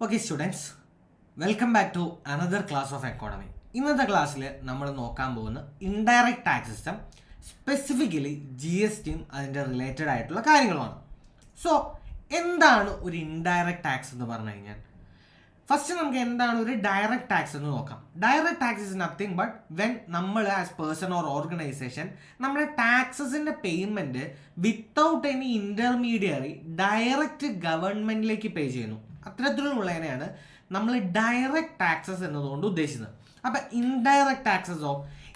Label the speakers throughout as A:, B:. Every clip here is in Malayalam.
A: Okay students welcome back to another class of economy ഇന്നത്തെ ക്ലാസ്സിൽ നമ്മൾ നോക്കാൻ പോകുന്ന indirect tax system specifically G S ടിയും അതിന്റെ റിലേറ്റഡ് ആയിട്ടുള്ള കാര്യങ്ങളുമാണ് സോ എന്താണ് ഒരു ഇൻഡയറക്റ്റ് ടാക്സ് എന്ന് പറഞ്ഞു കഴിഞ്ഞാൽ? ഫസ്റ്റ് നമുക്ക് എന്താണ് ഒരു ഡയറക്റ്റ് ടാക്സ് എന്ന് നോക്കാം. Direct tax is nothing but when നമ്മൾ ആസ് പേഴ്സൺ ഓർ ഓർഗനൈസേഷൻ നമ്മുടെ ടാക്സസിന്റെ payment without any intermediary direct ഗവൺമെന്റിലേക്ക് pay ചെയ്യുന്നു. അത്തരത്തിലുള്ളതിനെയാണ് നമ്മൾ ഡയറക്റ്റ് ടാക്സസ് എന്നതുകൊണ്ട് ഉദ്ദേശിക്കുന്നത് അപ്പൊ ഇൻഡയറക്റ്റ് ടാക്സസോ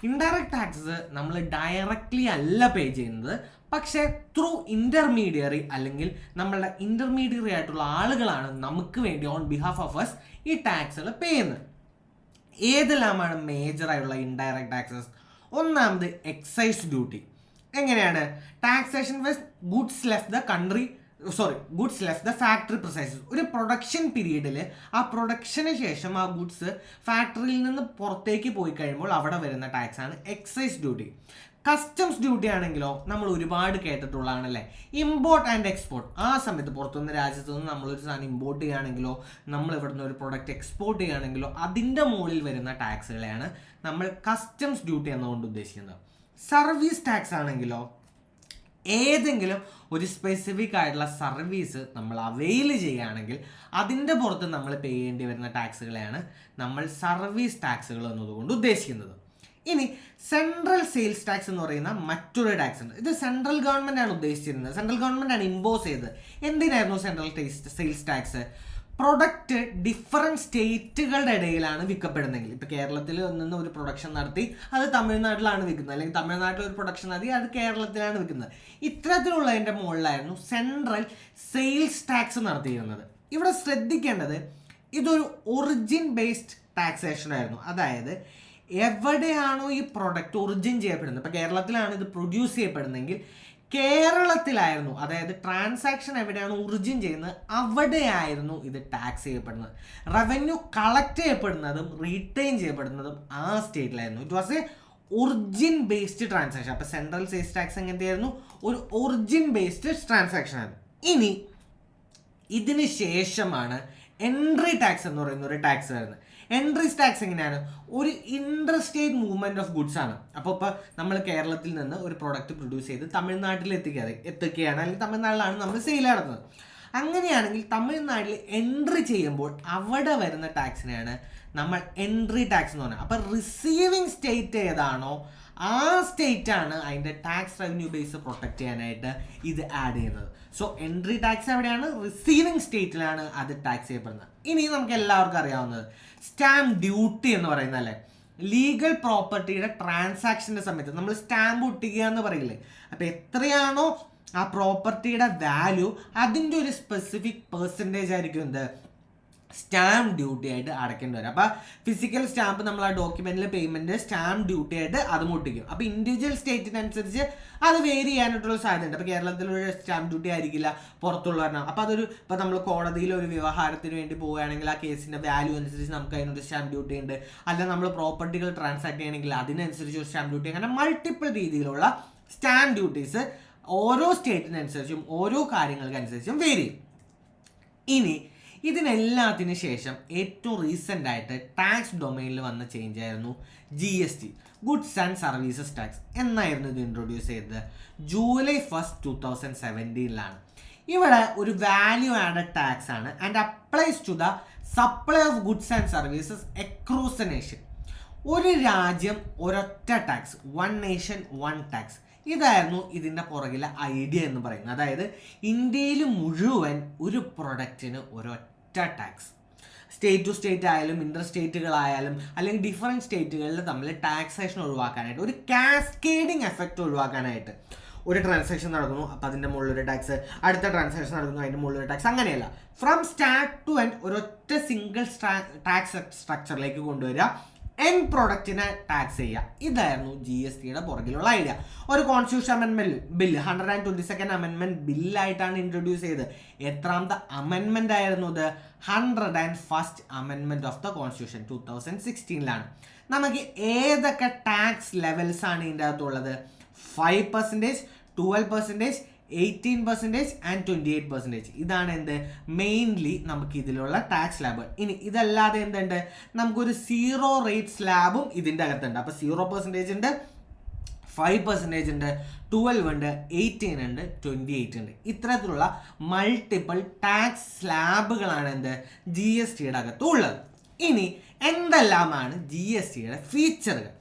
A: ഇൻഡയറക്റ്റ് ടാക്സസ് നമ്മൾ ഡയറക്റ്റ്ലി അല്ല പേ ചെയ്യുന്നത്. പക്ഷേ ത്രൂ ഇന്റർമീഡിയറി അല്ലെങ്കിൽ നമ്മളുടെ ഇന്റർമീഡിയറി ആയിട്ടുള്ള ആളുകളാണ് നമുക്ക് വേണ്ടി ഓൺ ബിഹാഫ് ഓഫ് അസ് ഈ ടാക്സുകൾ പേ ചെയ്യുന്നത്. ഏതെല്ലാമാണ് മേജർ ആയിട്ടുള്ള ഇൻഡയറക്റ്റ് ടാക്സസ് ഒന്നാമത് എക്സൈസ് ഡ്യൂട്ടി എങ്ങനെയാണ്? Taxation was goods less the country sorry goods less the factory processes ഒരു പ്രൊഡക്ഷൻ പീരീഡിൽ ആ പ്രൊഡക്ഷന് ശേഷം ആ ഗുഡ്സ് ഫാക്ടറിയിൽ നിന്ന് പുറത്തേക്ക് പോയി കഴിയുമ്പോൾ അവിടെ വരുന്ന ടാക്സാണ് എക്സൈസ് ഡ്യൂട്ടി കസ്റ്റംസ് ഡ്യൂട്ടി ആണെങ്കിലോ നമ്മൾ ഒരുപാട് കേട്ടിട്ടുള്ളതാണല്ലേ? ഇമ്പോർട്ട് ആൻഡ് എക്സ്പോർട്ട് ആ സമയത്ത് പുറത്തുനിന്ന് രാജ്യത്ത് നിന്ന് നമ്മളൊരു സാധനം ഇമ്പോർട്ട് ചെയ്യുകയാണെങ്കിലോ നമ്മൾ ഇവിടുന്ന് ഒരു പ്രൊഡക്റ്റ് എക്സ്പോർട്ട് ചെയ്യുകയാണെങ്കിലോ അതിന്റെ മുകളിൽ വരുന്ന ടാക്സുകളെയാണ് നമ്മൾ കസ്റ്റംസ് ഡ്യൂട്ടി എന്നുകൊണ്ട് ഉദ്ദേശിക്കുന്നത്. സർവീസ് ടാക്സ് ആണെങ്കിലോ ഏതെങ്കിലും ഒരു സ്പെസിഫിക് ആയിട്ടുള്ള സർവീസ് നമ്മൾ അവെയിൽ ചെയ്യുകയാണെങ്കിൽ അതിന്റെ പുറത്ത് നമ്മൾ പേ ചെയ്യേണ്ടി വരുന്ന ടാക്സുകളെയാണ് നമ്മൾ സർവീസ് ടാക്സുകൾ എന്നതുകൊണ്ട് ഉദ്ദേശിക്കുന്നത്. ഇനി സെൻട്രൽ സെയിൽസ് ടാക്സ് എന്ന് പറയുന്ന മറ്റൊരു ടാക്സ് ഉണ്ട്. ഇത് സെൻട്രൽ ഗവൺമെന്റ് ആണ് ഉദ്ദേശിച്ചിരുന്നത്. സെൻട്രൽ ഗവൺമെന്റ് ആണ് ഇമ്പോസ് ചെയ്തത്. എന്തിനായിരുന്നു central sales tax product different സ്റ്റേറ്റുകളുടെ ഇടയിലാണ് വിൽക്കപ്പെടുന്നതെങ്കിൽ. ഇപ്പോൾ കേരളത്തിൽ നിന്ന് ഒരു പ്രൊഡക്ഷൻ നടത്തി അത് തമിഴ്നാട്ടിലാണ് വിൽക്കുന്നത്. അല്ലെങ്കിൽ തമിഴ്നാട്ടിൽ ഒരു പ്രൊഡക്ഷൻ നടത്തി അത് കേരളത്തിലാണ് വിൽക്കുന്നത്. ഇത്തരത്തിലുള്ളതിന്റെ മുകളിലായിരുന്നു സെൻട്രൽ സെയിൽസ് ടാക്സ് നടത്തിയിരുന്നത്. ഇവിടെ ശ്രദ്ധിക്കേണ്ടത് ഇതൊരു ഒറിജിൻ ബേസ്ഡ് ടാക്സേഷൻ ആയിരുന്നു. അതായത് എവിടെയാണോ ഈ പ്രൊഡക്റ്റ് ഒറിജിൻ ചെയ്യപ്പെടുന്നത്? ഇപ്പോൾ കേരളത്തിലാണ് ഇത് പ്രൊഡ്യൂസ് ചെയ്യപ്പെടുന്നതെങ്കിൽ കേരളത്തിലായിരുന്നു അതായത് ട്രാൻസാക്ഷൻ എവിടെയാണ് ഒറിജിൻ ചെയ്യുന്നത്? അവിടെയായിരുന്നു ഇത് ടാക്സ് ചെയ്യപ്പെടുന്നത്. റവന്യൂ കളക്ട് ചെയ്യപ്പെടുന്നതും റീറ്റെയിൻ ചെയ്യപ്പെടുന്നതും ആ സ്റ്റേറ്റിലായിരുന്നു it was a origin based transaction അപ്പോൾ സെൻട്രൽ സെയിൽസ് ടാക്സ് എങ്ങനെയായിരുന്നു ഒരു ഒറിജിൻ ബേസ്ഡ് ട്രാൻസാക്ഷൻ ആയിരുന്നു. ഇനി ഇതിന് ശേഷമാണ് എൻട്രി ടാക്സ് എന്ന് പറയുന്ന ഒരു ടാക്സ് വരുന്നത്. എൻട്രി ടാക്സ് എങ്ങനെയാണ്? ഒരു ഇൻട്രസ്റ്റേറ്റ് മൂവ്മെന്റ് ഓഫ് ഗുഡ്സ് ആണ്. അപ്പോൾ ഇപ്പോൾ നമ്മൾ കേരളത്തിൽ നിന്ന് ഒരു പ്രോഡക്റ്റ് പ്രൊഡ്യൂസ് ചെയ്ത് തമിഴ്നാട്ടിൽ എത്തിക്കാതെ എത്തിക്കുകയാണ്. അല്ലെങ്കിൽ തമിഴ്നാട്ടിലാണ് നമ്മൾ സെയിൽ നടത്തുന്നത്. അങ്ങനെയാണെങ്കിൽ തമിഴ്നാട്ടിൽ എൻട്രി ചെയ്യുമ്പോൾ അവിടെ വരുന്ന ടാക്സിനെയാണ് നമ്മൾ എൻട്രി ടാക്സ് എന്ന് പറയുന്നത്. അപ്പോൾ റിസീവിങ് സ്റ്റേറ്റ് ഏതാണോ ആ സ്റ്റേറ്റ് ആണ് അതിന്റെ ടാക്സ് റവന്യൂ ബേസ് പ്രൊട്ടക്ട് ചെയ്യാനായിട്ട് ഇത് ആഡ് ചെയ്യുന്നത്. സോ എൻട്രി ടാക്സ് എവിടെയാണ്? റിസീവിങ് സ്റ്റേറ്റിലാണ് അത് ടാക്സ് ചെയ്യപ്പെടുന്നത്. ഇനി നമുക്ക് എല്ലാവർക്കും അറിയാവുന്നത് സ്റ്റാമ്പ് ഡ്യൂട്ടി എന്ന് പറയുന്നത് അല്ലേ? ലീഗൽ പ്രോപ്പർട്ടിയുടെ ട്രാൻസാക്ഷന്റെ സമയത്ത് നമ്മൾ സ്റ്റാമ്പ് ഒട്ടിക്കുക എന്ന് പറയില്ലേ? അപ്പോൾ എത്രയാണോ ആ പ്രോപ്പർട്ടിയുടെ വാല്യൂ അതിന്റെ ഒരു സ്പെസിഫിക് പെർസെന്റേജ് ആയിരിക്കും എന്ത്? സ്റ്റാമ്പ് ഡ്യൂട്ടി ആയിട്ട് അടയ്ക്കേണ്ടി വരും. അപ്പോൾ ഫിസിക്കൽ സ്റ്റാമ്പ് നമ്മൾ ആ ഡോക്യുമെന്റിൽ പേയ്മെന്റ് സ്റ്റാമ്പ് ഡ്യൂട്ടി ആയിട്ട് അത് മുട്ടിക്കും അപ്പോൾ ഇൻഡിവിജ്വൽ സ്റ്റേറ്റിനനുസരിച്ച് അത് വേരി ചെയ്യാനായിട്ടുള്ള സാധ്യതയുണ്ട്. അപ്പോൾ കേരളത്തിലൊരു സ്റ്റാമ്പ് ഡ്യൂട്ടി ആയിരിക്കില്ല പുറത്തുള്ളവരണം അപ്പോൾ അതൊരു ഇപ്പോൾ നമ്മൾ കോടതിയിൽ ഒരു വ്യവഹാരത്തിന് വേണ്ടി പോവുകയാണെങ്കിൽ ആ കേസിന്റെ വാല്യൂ അനുസരിച്ച് നമുക്ക് അതിനൊരു സ്റ്റാമ്പ് ഡ്യൂട്ടി ഉണ്ട്. അല്ല നമ്മൾ പ്രോപ്പർട്ടികൾ ട്രാൻസാക്ട് ചെയ്യണമെങ്കിൽ അതിനനുസരിച്ച് ഒരു സ്റ്റാമ്പ് ഡ്യൂട്ടി അങ്ങനെ മൾട്ടിപ്പിൾ രീതിയിലുള്ള സ്റ്റാമ്പ് ഡ്യൂട്ടീസ് ഓരോ സ്റ്റേറ്റിനനുസരിച്ചും ഓരോ കാര്യങ്ങൾക്കനുസരിച്ചും വേരി ഇനി ഇതിനെല്ലാത്തിന് ശേഷം ഏറ്റവും റീസെന്റ് ആയിട്ട് ടാക്സ് ഡൊമൈനിൽ വന്ന ചേഞ്ച് ആയിരുന്നു G S T goods and services tax എന്നായിരുന്നു ഇത് ഇൻട്രൊഡ്യൂസ് ചെയ്തത്. ജൂലൈ ഫസ്റ്റ് ടു തൗസൻഡ് സെവന്റീനിലാണ് ഇവിടെ ഒരു വാല്യൂ ആഡഡ് ടാക്സ് ആണ് and applies to the supply of goods and services across the nation ഒരു രാജ്യം ഒരൊറ്റ tax one nation one tax ഇതായിരുന്നു ഇതിന്റെ പുറകിലെ ഐഡിയ എന്ന് പറയുന്നത്. അതായത് ഇന്ത്യയിൽ മുഴുവൻ ഒരു പ്രൊഡക്റ്റിന് ഒരൊറ്റ ടാക്സ് സ്റ്റേറ്റ് ടു സ്റ്റേറ്റ് ആയാലും ഇന്റർ സ്റ്റേറ്റുകളായാലും അല്ലെങ്കിൽ ഡിഫറെന്റ് സ്റ്റേറ്റുകളിൽ തമ്മിൽ ടാക്സേഷൻ ഒഴിവാക്കാനായിട്ട് ഒരു കാസ്കേഡിങ് എഫക്റ്റ് ഒഴിവാക്കാനായിട്ട് ഒരു ട്രാൻസാക്ഷൻ നടക്കുന്നു അപ്പോൾ അതിന്റെ മുകളിൽ ഒരു ടാക്സ് അടുത്ത ട്രാൻസാക്ഷൻ നടക്കുന്നു അതിന്റെ മുകളിൽ ഒരു ടാക്സ് അങ്ങനെയല്ല. ഫ്രം സ്റ്റാർട്ട് ടു എൻഡ് ഒരൊറ്റ സിംഗിൾ ടാക്സ് സ്ട്രക്ചറിലേക്ക് കൊണ്ടുവരിക എൻ പ്രൊഡക്റ്റിനെ ടാക്സ് ചെയ്യുക. ഇതായിരുന്നു ജി എസ് ടിയുടെ പുറകിലുള്ള ഐഡിയ ഒരു constitution അമെൻമെന്റ് bill hundred and twenty second അമെൻമെന്റ് ബില്ലായിട്ടാണ് introduce ചെയ്തത്. എത്രാമത്തെ അമെൻമെന്റ് ആയിരുന്നു ഇത് ഹൺഡ്രഡ് ആൻഡ് ഫസ്റ്റ് അമെൻമെന്റ് of the constitution two thousand സിക്സ്റ്റീനിലാണ് നമുക്ക് ഏതൊക്കെ ടാക്സ് ലെവൽസ് ആണ് ഇതിന്റെ അകത്തുള്ളത്? Five percentage twelve percentage eighteen percentage and twenty eight percentage ഇതാണ് എന്ത്? മെയിൻലി നമുക്ക് ഇതിലുള്ള ടാക്സ് സ്ലാബ് ഇനി ഇതല്ലാതെ എന്തുണ്ട്? നമുക്കൊരു സീറോ റേറ്റ് സ്ലാബും ഇതിന്റെ അകത്തുണ്ട്. അപ്പോൾ സീറോ പെർസെന്റേജ് ഉണ്ട് ഫൈവ് പെർസെന്റേജ് ഉണ്ട് ട്വൽവ് ഉണ്ട് എയ്റ്റീൻ ഉണ്ട് ട്വന്റി എയ്റ്റ് ഉണ്ട്. ഇത്തരത്തിലുള്ള മൾട്ടിപ്പിൾ ടാക്സ് സ്ലാബുകളാണ് എന്ത്? ജി എസ് ടിയുടെ അകത്തുള്ളത് ഇനി എന്തെല്ലാമാണ് ജി എസ് ടിയുടെ ഫീച്ചറുകൾ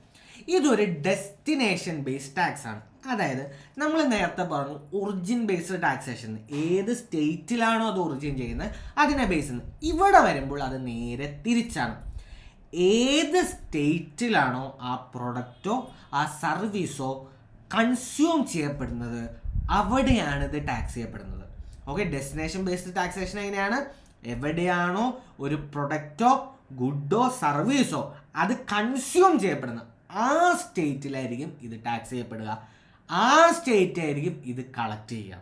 A: ഇതൊരു ഡെസ്റ്റിനേഷൻ ബേസ്ഡ് ടാക്സ് ആണ്. അതായത് നമ്മൾ നേരത്തെ പറഞ്ഞു ഒറിജിൻ ബേസ്ഡ് ടാക്സേഷൻ ഏത് സ്റ്റേറ്റിലാണോ അത് ഒറിജിൻ ചെയ്യുന്നത് അതിനെ ബേസ് ഇവിടെ വരുമ്പോൾ അത് നേരെ തിരിച്ചാണ്. ഏത് സ്റ്റേറ്റിലാണോ ആ പ്രൊഡക്റ്റോ ആ സർവീസോ കൺസ്യൂം ചെയ്യപ്പെടുന്നത് അവിടെയാണ് ഇത് ടാക്സ് ചെയ്യപ്പെടുന്നത്. ഓക്കെ ഡെസ്റ്റിനേഷൻ ബേസ്ഡ് ടാക്സേഷൻ എങ്ങനെയാണ്? എവിടെയാണോ ഒരു പ്രൊഡക്റ്റോ ഗുഡോ സർവീസോ അത് കൺസ്യൂം ചെയ്യപ്പെടുന്നത് ആ സ്റ്റേറ്റിലായിരിക്കും ഇത് ടാക്സ് ചെയ്യപ്പെടുക. ആ സ്റ്റേറ്റ് ആയിരിക്കും ഇത് കളക്ട് ചെയ്യുക.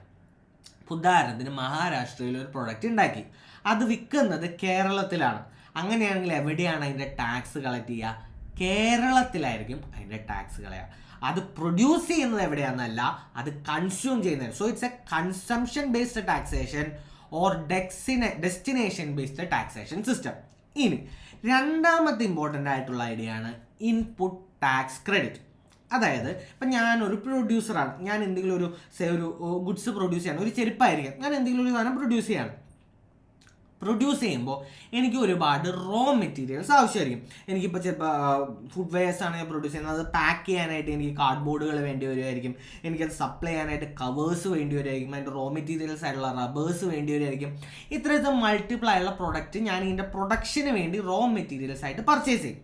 A: ഉദാഹരണത്തിന് മഹാരാഷ്ട്രയിൽ ഒരു പ്രൊഡക്റ്റ് ഉണ്ടാക്കി. അത് വിൽക്കുന്നത് കേരളത്തിലാണ്. അങ്ങനെയാണെങ്കിൽ എവിടെയാണ് അതിന്റെ ടാക്സ് കളക്ട് ചെയ്യുക? കേരളത്തിലായിരിക്കും അതിന്റെ ടാക്സ് കളയുക. അത് പ്രൊഡ്യൂസ് ചെയ്യുന്നത് എവിടെയാണെന്നല്ല അത് കൺസ്യൂം ചെയ്യുന്നത് so it's a consumption based taxation or ഡെക്സിനെ destination based taxation system ഇനി രണ്ടാമത്തെ ഇമ്പോർട്ടന്റ് ആയിട്ടുള്ള ഐഡിയ ആണ് ഇൻപുട്ട് ടാക്സ് ക്രെഡിറ്റ് അതായത് ഇപ്പം ഞാനൊരു പ്രൊഡ്യൂസറാണ് ഞാൻ എന്തെങ്കിലും ഒരു ഒരു ഗുഡ്സ് പ്രൊഡ്യൂസ് ചെയ്യണം ഒരു ചെരുപ്പായിരിക്കാം. ഞാൻ എന്തെങ്കിലും ഒരു സാധനം പ്രൊഡ്യൂസ് ചെയ്യണം. പ്രൊഡ്യൂസ് ചെയ്യുമ്പോൾ എനിക്ക് ഒരുപാട് റോ മെറ്റീരിയൽസ് ആവശ്യമായിരിക്കും. എനിക്കിപ്പോൾ ചിലപ്പോൾ ഫുഡ് വെയർസ് ആണ് ഞാൻ പ്രൊഡ്യൂസ് ചെയ്യുന്നത്. അത് പാക്ക് ചെയ്യാനായിട്ട് എനിക്ക് കാർഡ് ബോർഡുകൾ വേണ്ടി വരുമായിരിക്കും. എനിക്കത് സപ്ലൈ ചെയ്യാനായിട്ട് കവേഴ്സ് വേണ്ടി വരുമായിരിക്കും. അതിന്റെ റോ മെറ്റീരിയൽസ് ആയിട്ടുള്ള റബ്ബേഴ്സ് വേണ്ടി വരുമായിരിക്കും. ഇത്തരത്തിൽ മൾട്ടിപ്പിൾ ആയുള്ള പ്രൊഡക്റ്റ് ഞാൻ ഇതിന്റെ പ്രൊഡക്ഷന് വേണ്ടി റോ മെറ്റീരിയൽസ് ആയിട്ട് പർച്ചേസ് ചെയ്യും.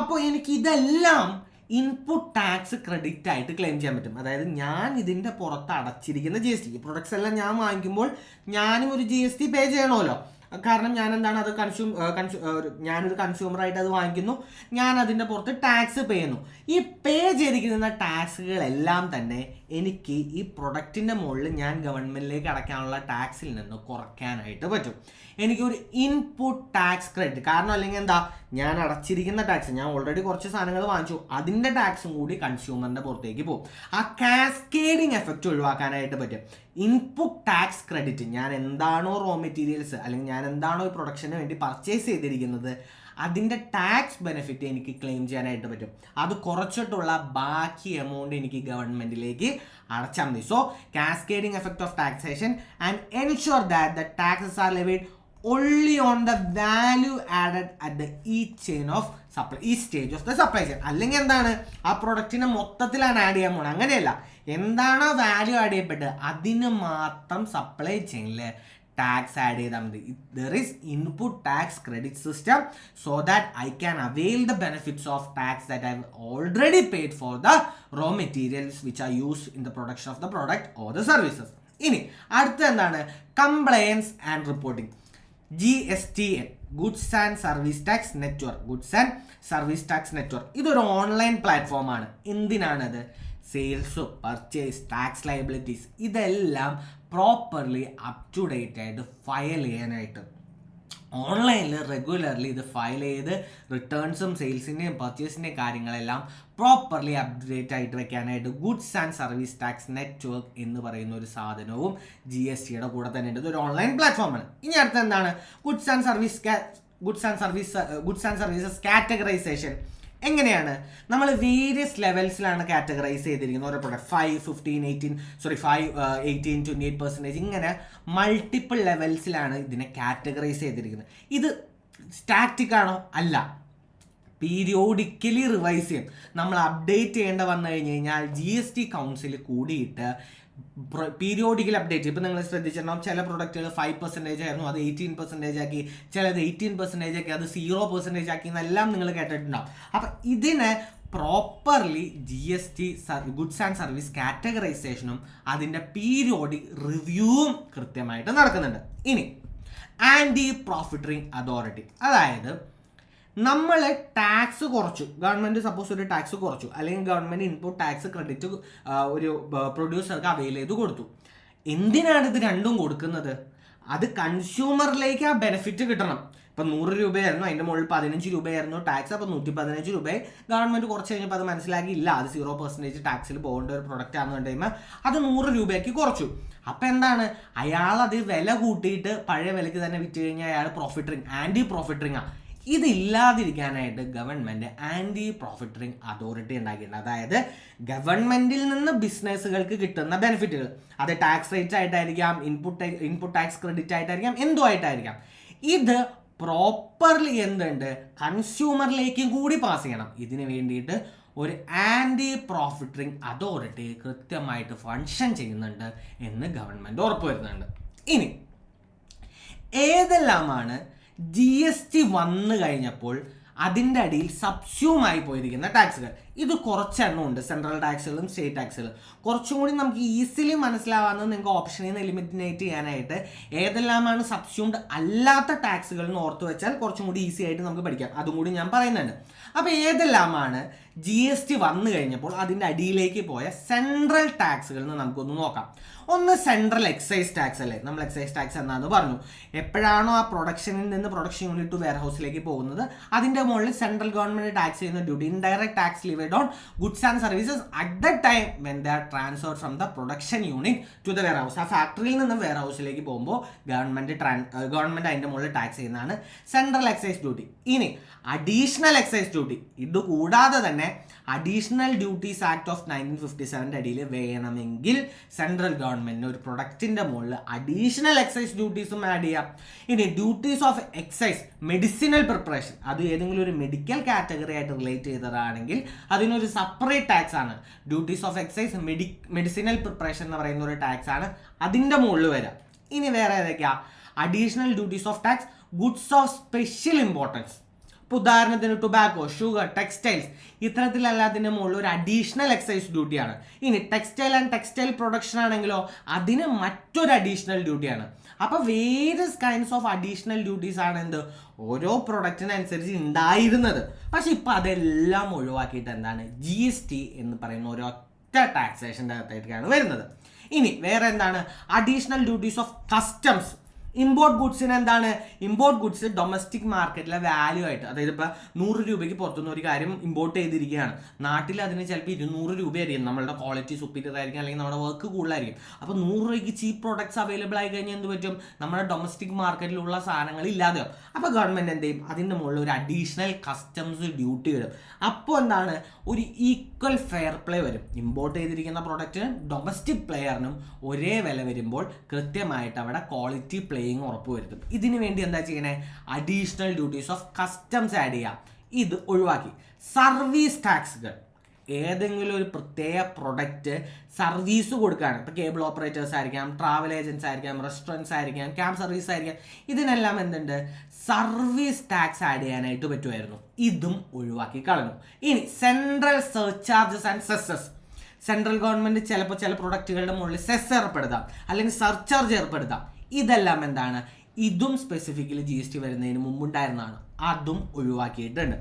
A: അപ്പോൾ എനിക്ക് ഇതെല്ലാം ഇൻപുട്ട് ടാക്സ് ക്രെഡിറ്റ് ആയിട്ട് ക്ലെയിം ചെയ്യാൻ പറ്റും. അതായത് ഞാൻ ഇതിന്റെ പുറത്ത് അടച്ചിരിക്കുന്ന ജി എസ് ടി പ്രൊഡക്ട്സ് എല്ലാം ഞാൻ വാങ്ങിക്കുമ്പോൾ ഞാനും ഒരു ജി എസ് ടി പേ ചെയ്യണമല്ലോ. കാരണം ഞാൻ എന്താണ് അത് കൺസ്യൂം കൺസ്യൂ ഞാനൊരു കൺസ്യൂമറായിട്ട് അത് വാങ്ങിക്കുന്നു. ഞാൻ അതിന്റെ പുറത്ത് ടാക്സ് പേ ചെയ്യുന്നു. ഈ പേ ചെയ്തിരിക്കുന്ന ടാക്സുകളെല്ലാം തന്നെ എനിക്ക് ഈ പ്രൊഡക്റ്റിന്റെ മുകളിൽ ഞാൻ ഗവൺമെന്റിലേക്ക് അടയ്ക്കാനുള്ള ടാക്സിൽ നിന്ന് കുറയ്ക്കാനായിട്ട് പറ്റും. എനിക്കൊരു ഇൻപുട്ട് ടാക്സ് ക്രെഡിറ്റ് കാരണം അല്ലെങ്കിൽ എന്താ ഞാൻ അടച്ചിരിക്കുന്ന ടാക്സ് ഞാൻ ഓൾറെഡി കുറച്ച് സാധനങ്ങൾ വാങ്ങിച്ചു. അതിന്റെ ടാക്സും കൂടി കൺസ്യൂമറിന്റെ പുറത്തേക്ക് പോകും. ആ കാസ്കേഡിങ് എഫക്റ്റ് ഒഴിവാക്കാനായിട്ട് പറ്റും. ഇൻപുട്ട് ടാക്സ് ക്രെഡിറ്റ് ഞാൻ എന്താണോ റോ മെറ്റീരിയൽസ് അല്ലെങ്കിൽ ഞാൻ എന്താണോ ഈ പ്രൊഡക്ഷന് വേണ്ടി പർച്ചേസ് ചെയ്തിരിക്കുന്നത് അതിന്റെ ടാക്സ് ബെനിഫിറ്റ് എനിക്ക് ക്ലെയിം ചെയ്യാനായിട്ട് പറ്റും. അത് കുറച്ചിട്ടുള്ള ബാക്കി എമൗണ്ട് എനിക്ക് ഗവൺമെന്റിലേക്ക് അടച്ചാൽ മതി. So cascading effect of taxation and ensure that the taxes are levied only on the value added at the ഈ ചെയിൻ ഓഫ് സപ്ലൈ ഈ stage of the supply chain അല്ലെങ്കിൽ എന്താണ്? ആ പ്രൊഡക്റ്റിനെ മൊത്തത്തിലാണ് ആഡ് ചെയ്യാൻ പോകുന്നത് അങ്ങനെയല്ല. എന്താണോ വാല്യൂ ആഡ് ചെയ്യപ്പെട്ടത്? അതിന് മാത്രം സപ്ലൈ ചെയിനിൽ ടാക്സ് ആഡ് ചെയ്താൽ മതി. There is input tax credit system so that I can avail the benefits of tax that I already paid for the raw materials which are use in the production of the product or the services ഇനി അടുത്ത എന്താണ്? Compliance and reporting G S T N goods and service tax network goods and service tax network ഇതൊരു ഓൺലൈൻ പ്ലാറ്റ്ഫോമാണ് എന്തിനാണത്? സെയിൽസ് പർച്ചേസ് ടാക്സ് ലയബിലിറ്റീസ് ഇതെല്ലാം പ്രോപ്പർലി അപ് ടു ഡേറ്റ് ആയിട്ട് ഫയൽ ചെയ്യാനായിട്ട്. ഓൺലൈനിൽ റെഗുലർലി ഇത് ഫയൽ ചെയ്ത് റിട്ടേൺസും സെയിൽസിന്റെയും പർച്ചേസിന്റെയും കാര്യങ്ങളെല്ലാം പ്രോപ്പർലി അപ്ഡേറ്റ് ആയിട്ട് വെക്കാനായിട്ട് goods and service tax network എന്ന് പറയുന്ന ഒരു സാധനവും ജി എസ് ടിയുടെ കൂടെ തന്നെ ഉണ്ട്. ഇതൊരു ഓൺലൈൻ പ്ലാറ്റ്ഫോമാണ് ഇനി അടുത്ത എന്താണ്? Goods and service goods and service goods and services categorisation എങ്ങനെയാണ്? നമ്മൾ വേരിയസ് ലെവൽസിലാണ് കാറ്റഗറൈസ് ചെയ്തിരിക്കുന്നത്. ഓരോ product five fifteen eighteen sorry five eighteen twenty eight percentage ഇങ്ങനെ മൾട്ടിപ്പിൾ ലെവൽസിലാണ് ഇതിനെ കാറ്റഗറൈസ് ചെയ്തിരിക്കുന്നത്. ഇത് സ്റ്റാറ്റിക് ആണോ? അല്ല. പീരിയോഡിക്കലി റിവൈസ് ചെയ്യും. നമ്മൾ അപ്ഡേറ്റ് ചെയ്യേണ്ട വന്നു കഴിഞ്ഞ് കഴിഞ്ഞാൽ ജി എസ് ടി കൗൺസിൽ കൂടിയിട്ട് പീരിയോഡിക്കൽ അപ്ഡേറ്റ് ഇപ്പം നിങ്ങൾ ശ്രദ്ധിച്ചിട്ടുണ്ടാവും ചില പ്രൊഡക്റ്റുകൾ ഫൈവ് പെർസെന്റേജ് ആയിരുന്നു അത് എയ്റ്റീൻ പെർസെന്റേജ് ആക്കി ചിലത് എയ്റ്റീൻ പെർസെന്റേജ് ആക്കി അത് സീറോ പെർസെന്റേജ് ആക്കി എന്നെല്ലാം നിങ്ങൾ കേട്ടിട്ടുണ്ടാവും. അപ്പം ഇതിനെ properly G S T goods and service കാറ്റഗറൈസേഷനും അതിന്റെ പീരിയോഡിക് റിവ്യൂവും കൃത്യമായിട്ട് നടക്കുന്നുണ്ട്. ഇനി ആന്റി പ്രോഫിറ്ററിങ് അതോറിറ്റി അതായത് നമ്മൾ ടാക്സ് കുറച്ചു. ഗവൺമെന്റ് സപ്പോസ് ഒരു ടാക്സ് കുറച്ചു. അല്ലെങ്കിൽ ഗവൺമെന്റ് ഇൻപുട്ട് ടാക്സ് ക്രെഡിറ്റ് ഒരു പ്രൊഡ്യൂസർക്ക് അവൈൽ ചെയ്ത് കൊടുത്തു. എന്തിനാണ് ഇത് രണ്ടും കൊടുക്കുന്നത്? അത് കൺസ്യൂമറിലേക്ക് ആ ബെനിഫിറ്റ് കിട്ടണം. ഇപ്പം നൂറ് രൂപയായിരുന്നു അതിന്റെ മുകളിൽ പതിനഞ്ച് രൂപയായിരുന്നു ടാക്സ് അപ്പോൾ നൂറ്റി പതിനഞ്ച് രൂപയെ ഗവൺമെന്റ് കുറച്ച് കഴിഞ്ഞപ്പോൾ അത് മനസ്സിലാക്കിയില്ല. അത് സീറോ പെർസെന്റേജ് ടാക്സിൽ പോകേണ്ട ഒരു പ്രൊഡക്റ്റ് ആണെന്ന് കഴിയുമ്പോൾ അത് നൂറ് രൂപയ്ക്ക് കുറച്ചു. അപ്പം എന്താണ്? അയാൾ അത് വില കൂട്ടിയിട്ട് പഴയ വിലയ്ക്ക് തന്നെ വിറ്റ് കഴിഞ്ഞാൽ അയാൾ പ്രോഫിറ്ററിങ് ആന്റി പ്രോഫിറ്ററിങ്ങാണ് ഇതില്ലാതിരിക്കാനായിട്ട് ഗവൺമെന്റ് ആന്റി പ്രോഫിറ്ററിങ് അതോറിറ്റി ഉണ്ടാക്കിയിട്ടുണ്ട്. അതായത് ഗവൺമെന്റിൽ നിന്ന് ബിസിനസ്സുകൾക്ക് കിട്ടുന്ന ബെനിഫിറ്റുകൾ. അത് ടാക്സ് റേറ്റ് ആയിട്ടായിരിക്കാം ഇൻപുട്ട് ഇൻപുട്ട് ടാക്സ് ക്രെഡിറ്റ് ആയിട്ടായിരിക്കാം എന്തോ ആയിട്ടായിരിക്കാം. ഇത് പ്രോപ്പർലി എന്തുണ്ട്? കൺസ്യൂമറിലേക്കും കൂടി പാസ് ചെയ്യണം. ഇതിന് വേണ്ടിയിട്ട് ഒരു ആന്റി പ്രോഫിറ്ററിങ് അതോറിറ്റി കൃത്യമായിട്ട് ഫങ്ഷൻ ചെയ്യുന്നുണ്ട് എന്ന് ഗവൺമെന്റ് ഉറപ്പുവരുന്നുണ്ട് ഇനി ഏതെല്ലാമാണ് ജി എസ് ടി വന്നു കഴിഞ്ഞപ്പോൾ അതിന്റെ അടിയിൽ സബ്സ്യൂമായി പോയിരിക്കുന്ന ടാക്സുകൾ ഇത് കുറച്ചെണ്ണം ഉണ്ട് സെൻട്രൽ ടാക്സുകളും സ്റ്റേറ്റ് ടാക്സുകളും കുറച്ചും കൂടി നമുക്ക് ഈസിലി മനസ്സിലാവാവുന്ന നിങ്ങൾക്ക് ഓപ്ഷനിൽ നിന്ന് എലിമിനേറ്റ് ചെയ്യാനായിട്ട് ഏതെല്ലാമാണ് സബ്സ്യൂംഡ് അല്ലാത്ത ടാക്സുകൾ എന്ന് ഓർത്ത് വെച്ചാൽ കുറച്ചും കൂടി ഈസി ആയിട്ട് നമുക്ക് പഠിക്കാം. അതും കൂടി ഞാൻ പറയുന്നുണ്ട്. അപ്പോൾ ഏതെല്ലാമാണ് ജി എസ് ടി വന്നു കഴിഞ്ഞപ്പോൾ അതിന്റെ അടിയിലേക്ക് പോയ സെൻട്രൽ ടാക്സുകൾ എന്ന് നമുക്കൊന്ന് നോക്കാം. ഒന്ന് സെൻട്രൽ എക്സൈസ് ടാക്സ് അല്ലേ? നമ്മൾ എക്സൈസ് ടാക്സ് എന്നാന്ന് പറഞ്ഞു. എപ്പോഴാണോ ആ പ്രൊഡക്ഷനിൽ നിന്ന് പ്രൊഡക്ഷൻ യൂണിറ്റ് ടു വെയർ ഹൗസിലേക്ക് പോകുന്നത് അതിന്റെ മുകളിൽ സെൻട്രൽ ഗവൺമെന്റ് ടാക്സ് ചെയ്യുന്ന duty indirect tax levied on goods and services at the time when the are transfer from the production unit to the warehouse ആ ഫാക്ടറിയിൽ നിന്ന് വെയർ ഹൗസിലേക്ക് പോകുമ്പോൾ ഗവൺമെന്റ് ട്രാൻ ഗവൺമെന്റ് അതിന്റെ മുകളിൽ ടാക്സ് ചെയ്യുന്നതാണ് സെൻട്രൽ എക്സൈസ് ഡ്യൂട്ടി ഇനി അഡീഷണൽ എക്സൈസ് ഡ്യൂട്ടി ഇത് കൂടാതെ തന്നെ additional duties act of nineteen fifty സെവന്റെ അടിയിൽ വേണമെങ്കിൽ സെൻട്രൽ ഗവൺമെന്റിന് ഒരു പ്രൊഡക്റ്റിന്റെ മുകളിൽ അഡീഷണൽ എക്സൈസ് ഡ്യൂട്ടീസും ആഡ് ചെയ്യാം. ഇനി duties of excise medicinal preparation അത് ഏതെങ്കിലും ഒരു മെഡിക്കൽ കാറ്റഗറി ആയിട്ട് റിലേറ്റ് ചെയ്തതാണെങ്കിൽ അതിനൊരു സെപ്പറേറ്റ് ടാക്സ് ആണ്. Duties of excise medi medicinal preparation എന്ന് പറയുന്ന ഒരു ടാക്സ് ആണ്. അതിന്റെ മുകളിൽ വരാം. ഇനി വേറെ ഏതൊക്കെയാ? Additional duties of tax goods of special importance ഇപ്പോൾ ഉദാഹരണത്തിന് ടൊബാക്കോ ഷുഗർ ടെക്സ്റ്റൈൽസ് ഇത്തരത്തിലല്ലാതിന്റെ മുകളിൽ ഒരു അഡീഷണൽ എക്സൈസ് ഡ്യൂട്ടിയാണ് ഇനി ടെക്സ്റ്റൈൽ ആൻഡ് ടെക്സ്റ്റൈൽ പ്രൊഡക്ഷൻ ആണെങ്കിലോ അതിന് മറ്റൊരു അഡീഷണൽ ഡ്യൂട്ടിയാണ് അപ്പോൾ various kinds of additional duties ആണ് എന്ത്? ഓരോ പ്രൊഡക്റ്റിനനുസരിച്ച് ഉണ്ടായിരുന്നത് പക്ഷെ ഇപ്പം അതെല്ലാം ഒഴിവാക്കിയിട്ട് എന്താണ്? ജി എസ് ടി എന്ന് പറയുന്ന ഒരൊറ്റ ടാക്സേഷന്റെ അകത്തായിട്ടാണ് വരുന്നത്. ഇനി വേറെ എന്താണ്? Additional duties of customs import ഗുഡ്സിന് എന്താണ്? ഇമ്പോർട്ട് ഗുഡ്സ് ഡൊമസ്റ്റിക് മാർക്കറ്റിലെ വാല്യൂ ആയിട്ട് അതായത് ഇപ്പോൾ നൂറ് രൂപയ്ക്ക് പുറത്തുനിന്ന് ഒരു കാര്യം ഇമ്പോർട്ട് ചെയ്തിരിക്കുകയാണ്. നാട്ടിൽ അതിന് ചിലപ്പോൾ ഇരുന്നൂറ് രൂപയായിരിക്കും. നമ്മളുടെ ക്വാളിറ്റി സുപ്പീരിയർ ആയിരിക്കും അല്ലെങ്കിൽ നമ്മുടെ വർക്ക് കൂടുതലായിരിക്കും. അപ്പോൾ നൂറ് രൂപയ്ക്ക് ചീപ്പ് പ്രോഡക്ട്സ് അവൈലബിൾ ആയി കഴിഞ്ഞാൽ എന്ത് പറ്റും? നമ്മുടെ ഡൊമസ്റ്റിക് മാർക്കറ്റിലുള്ള സാധനങ്ങൾ ഇല്ലാതെയാവും. അപ്പോൾ ഗവൺമെന്റ് എന്ത് ചെയ്യും? അതിന്റെ മുകളിൽ ഒരു അഡീഷണൽ കസ്റ്റംസ് ഡ്യൂട്ടി വരും. അപ്പോൾ എന്താണ്? ഒരു ഈക്വൽ ഫെയർ പ്ലേ വരും. ഇമ്പോർട്ട് ചെയ്തിരിക്കുന്ന പ്രോഡക്റ്റ് ഡൊമസ്റ്റിക് പ്ലെയറിനും ഒരേ വില വരുമ്പോൾ കൃത്യമായിട്ട് അവിടെ ക്വാളിറ്റി പ്ലേയിങ് ഉറപ്പുവരുത്തും. ഇതിനു വേണ്ടി എന്താ ചെയ്യണേ? Additional duties of customs add ചെയ്യാം. ഇത് ഒഴിവാക്കി. സർവീസ് ടാക്സുകൾ ഏതെങ്കിലും ഒരു പ്രത്യേക പ്രൊഡക്റ്റ് സർവീസ് കൊടുക്കുകയാണ് ഇപ്പോൾ കേബിൾ ഓപ്പറേറ്റേഴ്സ് ആയിരിക്കാം ട്രാവൽ ഏജൻസ് ആയിരിക്കാം റെസ്റ്റോറന്റ്സ് ആയിരിക്കാം ക്യാമ്പ് സർവീസ് ആയിരിക്കാം. ഇതിനെല്ലാം എന്തുണ്ട്? സർവീസ് ടാക്സ് ആഡ് ചെയ്യാനായിട്ട് പറ്റുമായിരുന്നു. ഇതും ഒഴിവാക്കി കളഞ്ഞു. ഇനി central surcharges and cesses central government ചിലപ്പോൾ ചില പ്രൊഡക്റ്റുകളുടെ മുകളിൽ സെസ് ഏർപ്പെടുത്താം. അല്ലെങ്കിൽ സർചാർജ് ഏർപ്പെടുത്താം. ഇതെല്ലാം എന്താണ്? ഇതും സ്പെസിഫിക്കലി ജി എസ് ടി വരുന്നതിന് മുമ്പുണ്ടായിരുന്നതാണ്. അതും ഒഴിവാക്കിയിട്ടുണ്ട്.